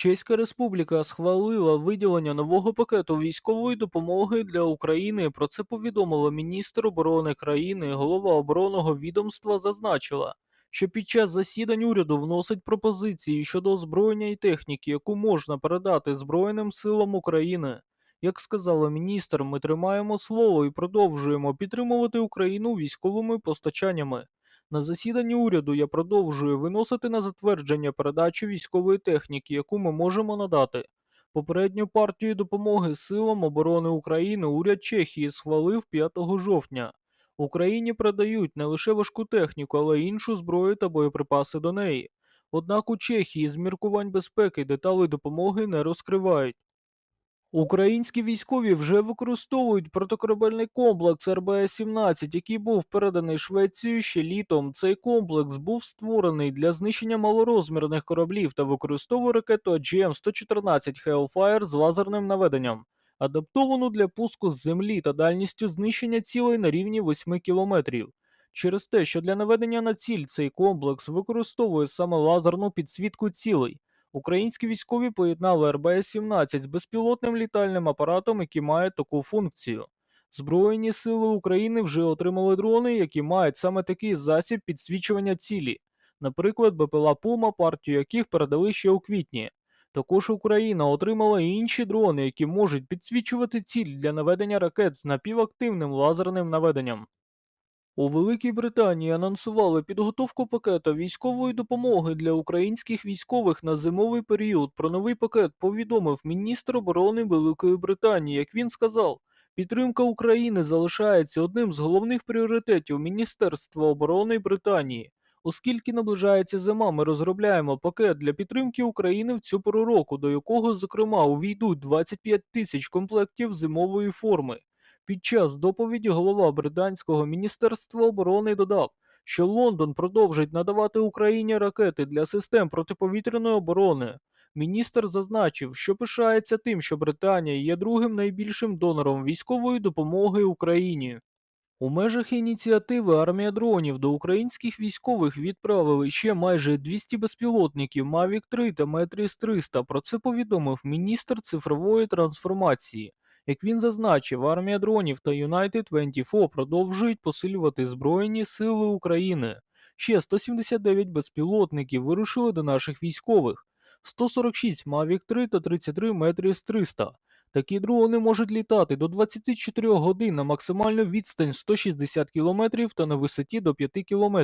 Чеська Республіка схвалила виділення нового пакету військової допомоги для України. Про це повідомила міністр оборони країни. Голова оборонного відомства зазначила, що під час засідань уряду вносить пропозиції щодо озброєння і техніки, яку можна передати Збройним силам України. Як сказала міністр, ми тримаємо слово і продовжуємо підтримувати Україну військовими постачаннями. На засіданні уряду я продовжую виносити на затвердження передачу військової техніки, яку ми можемо надати. Попередню партію допомоги силам оборони України уряд Чехії схвалив 5 жовтня. Україні передають не лише важку техніку, але й іншу зброю та боєприпаси до неї. Однак у Чехії з міркувань безпеки деталі допомоги не розкривають. Українські військові вже використовують протикорабельний комплекс РБС-17, який був переданий Швецією ще літом. Цей комплекс був створений для знищення малорозмірних кораблів та використовує ракету AGM-114 Hellfire з лазерним наведенням, адаптовану для пуску з землі та дальністю знищення цілей на рівні 8 кілометрів. Через те, що для наведення на ціль цей комплекс використовує саме лазерну підсвітку цілей. Українські військові поєднали РБС-17 з безпілотним літальним апаратом, який має таку функцію. Збройні сили України вже отримали дрони, які мають саме такий засіб підсвічування цілі, наприклад, БПЛА Пума, партію яких передали ще у квітні. Також Україна отримала і інші дрони, які можуть підсвічувати ціль для наведення ракет з напівактивним лазерним наведенням. У Великій Британії анонсували підготовку пакета військової допомоги для українських військових на зимовий період. Про новий пакет повідомив міністр оборони Великої Британії. Як він сказав, підтримка України залишається одним з головних пріоритетів Міністерства оборони Британії. Оскільки наближається зима, ми розробляємо пакет для підтримки України в цю пору року, до якого, зокрема, увійдуть 25 тисяч комплектів зимової форми. Під час доповіді голова британського міністерства оборони додав, що Лондон продовжить надавати Україні ракети для систем протиповітряної оборони. Міністр зазначив, що пишається тим, що Британія є другим найбільшим донором військової допомоги Україні. У межах ініціативи армія дронів до українських військових відправили ще майже 200 безпілотників Mavic 3 та Matrix 300. Про це повідомив міністр цифрової трансформації. Як він зазначив, армія дронів та United 24 продовжують посилювати Збройні Сили України. Ще 179 безпілотників вирушили до наших військових, 146 Mavic 3 та 33 Matrix 300. Такі дрони можуть літати до 24 годин на максимальну відстань 160 км та на висоті до 5 км.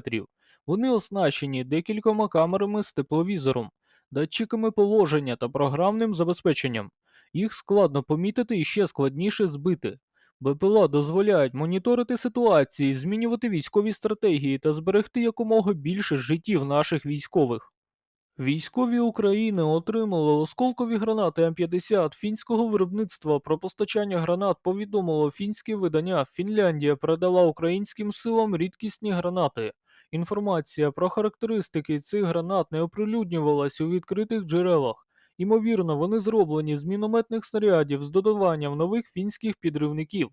Вони оснащені декількома камерами з тепловізором, датчиками положення та програмним забезпеченням. Їх складно помітити і ще складніше збити. БПЛА дозволяють моніторити ситуації, змінювати військові стратегії та зберегти якомога більше життів наших військових. Військові України отримали осколкові гранати М50 фінського виробництва. Про постачання гранат повідомило фінське видання. Фінляндія передала українським силам рідкісні гранати. Інформація про характеристики цих гранат не оприлюднювалась у відкритих джерелах. Ймовірно, вони зроблені з мінометних снарядів з додаванням нових фінських підривників.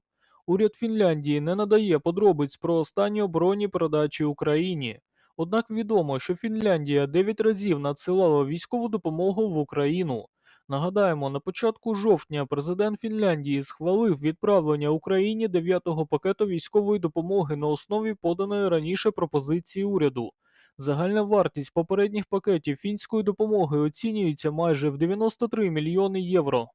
Уряд Фінляндії не надає подробиць про останні оборонні передачі Україні. Однак відомо, що Фінляндія 9 разів надсилала військову допомогу в Україну. Нагадаємо, на початку жовтня президент Фінляндії схвалив відправлення Україні 9-го пакету військової допомоги на основі поданої раніше пропозиції уряду. Загальна вартість попередніх пакетів фінської допомоги оцінюється майже в 93 мільйони євро.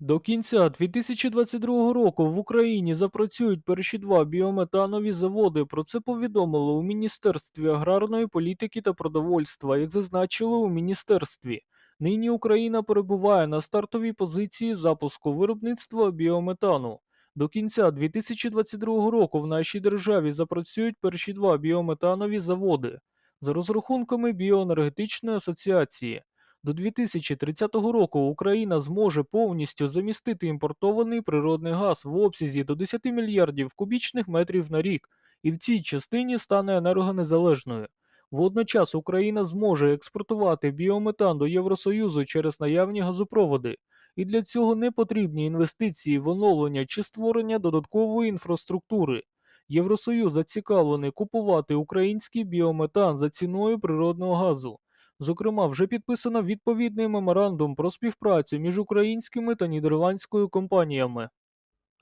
До кінця 2022 року в Україні запрацюють перші два біометанові заводи. Про це повідомили у Міністерстві аграрної політики та продовольства, як зазначили у міністерстві. Нині Україна перебуває на стартовій позиції запуску виробництва біометану. До кінця 2022 року в нашій державі запрацюють перші два біометанові заводи за розрахунками біоенергетичної асоціації. До 2030 року Україна зможе повністю замістити імпортований природний газ в обсязі до 10 мільярдів кубічних метрів на рік, і в цій частині стане енергонезалежною. Водночас Україна зможе експортувати біометан до Євросоюзу через наявні газопроводи, і для цього не потрібні інвестиції в оновлення чи створення додаткової інфраструктури. Євросоюз зацікавлений купувати український біометан за ціною природного газу. Зокрема, вже підписано відповідний меморандум про співпрацю між українськими та нідерландською компаніями.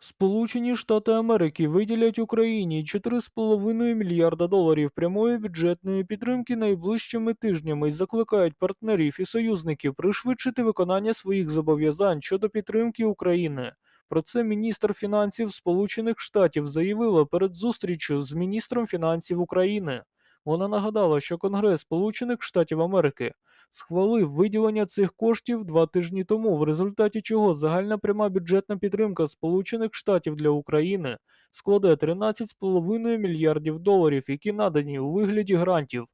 Сполучені Штати Америки виділять Україні 4,5 мільярда доларів прямої бюджетної підтримки найближчими тижнями і закликають партнерів і союзників пришвидшити виконання своїх зобов'язань щодо підтримки України. Про це міністр фінансів Сполучених Штатів заявила перед зустрічю з міністром фінансів України. Вона нагадала, що Конгрес Сполучених Штатів Америки схвалив виділення цих коштів два тижні тому, в результаті чого загальна пряма бюджетна підтримка Сполучених Штатів для України складе 13,5 мільярдів доларів, які надані у вигляді грантів.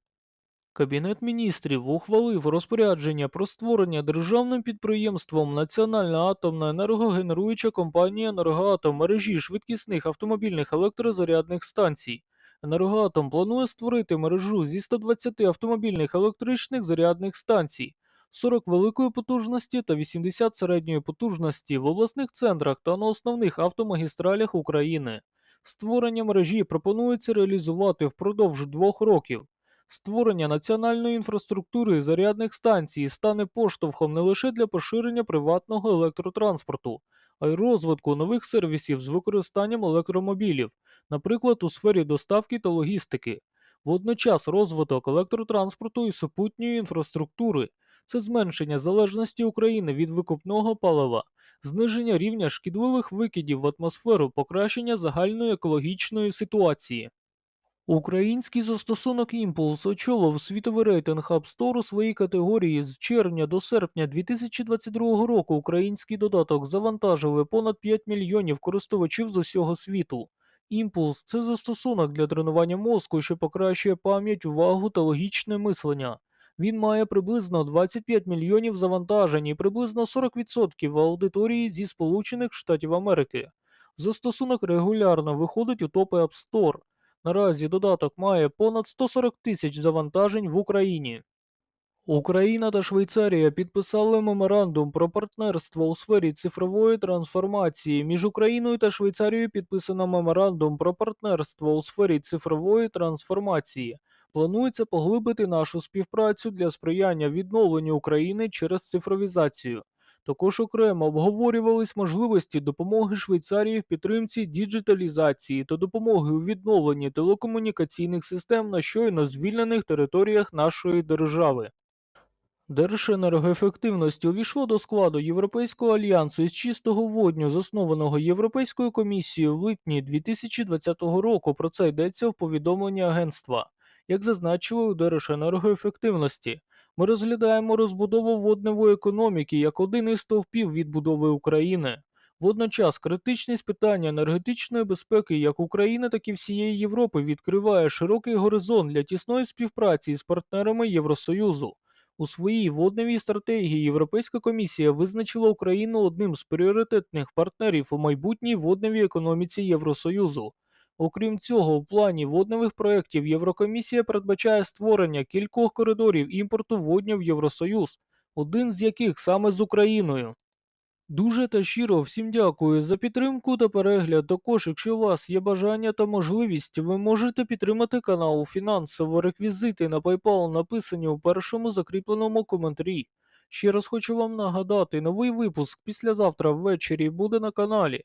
Кабінет міністрів ухвалив розпорядження про створення державним підприємством Національна атомна енергогенеруюча компанія «Енергоатом» мережі швидкісних автомобільних електрозарядних станцій. «Енергоатом» планує створити мережу зі 120 автомобільних електричних зарядних станцій, 40 великої потужності та 80 середньої потужності в обласних центрах та на основних автомагістралях України. Створення мережі пропонується реалізувати впродовж двох років. Створення національної інфраструктури зарядних станцій стане поштовхом не лише для поширення приватного електротранспорту, а й розвитку нових сервісів з використанням електромобілів, наприклад, у сфері доставки та логістики. Водночас розвиток електротранспорту і супутньої інфраструктури це зменшення залежності України від викупного палива, зниження рівня шкідливих викидів в атмосферу, покращення загальної екологічної ситуації. Український застосунок Impulse очолив світовий рейтинг App Store у своїй категорії з червня до серпня 2022 року. Український додаток завантажили понад 5 мільйонів користувачів з усього світу. Impulse – це застосунок для тренування мозку, що покращує пам'ять, увагу та логічне мислення. Він має приблизно 25 мільйонів завантажень і приблизно 40% в аудиторії зі Сполучених Штатів Америки. Застосунок регулярно виходить у топи App Store. Наразі додаток має понад 140 тисяч завантажень в Україні. Україна та Швейцарія підписали меморандум про партнерство у сфері цифрової трансформації. Між Україною та Швейцарією підписано меморандум про партнерство у сфері цифрової трансформації. Планується поглибити нашу співпрацю для сприяння відновленню України через цифровізацію. Також окремо обговорювались можливості допомоги Швейцарії в підтримці діджиталізації та допомоги у відновленні телекомунікаційних систем на щойно звільнених територіях нашої держави. Держенергоефективність увійшло до складу Європейського альянсу із чистого водню, заснованого Європейською комісією в липні 2020 року. Про це йдеться в повідомленні агентства. Як зазначили у Держенергоефективності, ми розглядаємо розбудову водневої економіки як один із стовпів відбудови України. Водночас критичність питання енергетичної безпеки як України, так і всієї Європи відкриває широкий горизонт для тісної співпраці з партнерами Євросоюзу. У своїй водневій стратегії Європейська комісія визначила Україну одним з пріоритетних партнерів у майбутній водневій економіці Євросоюзу. Окрім цього, у плані водневих проєктів Єврокомісія передбачає створення кількох коридорів імпорту водню в Євросоюз, один з яких саме з Україною. Дуже та щиро всім дякую за підтримку та перегляд. Також, якщо у вас є бажання та можливість, ви можете підтримати канал фінансово. Реквізити на PayPal написані у першому закріпленому коментарі. Ще раз хочу вам нагадати, новий випуск післязавтра ввечері буде на каналі.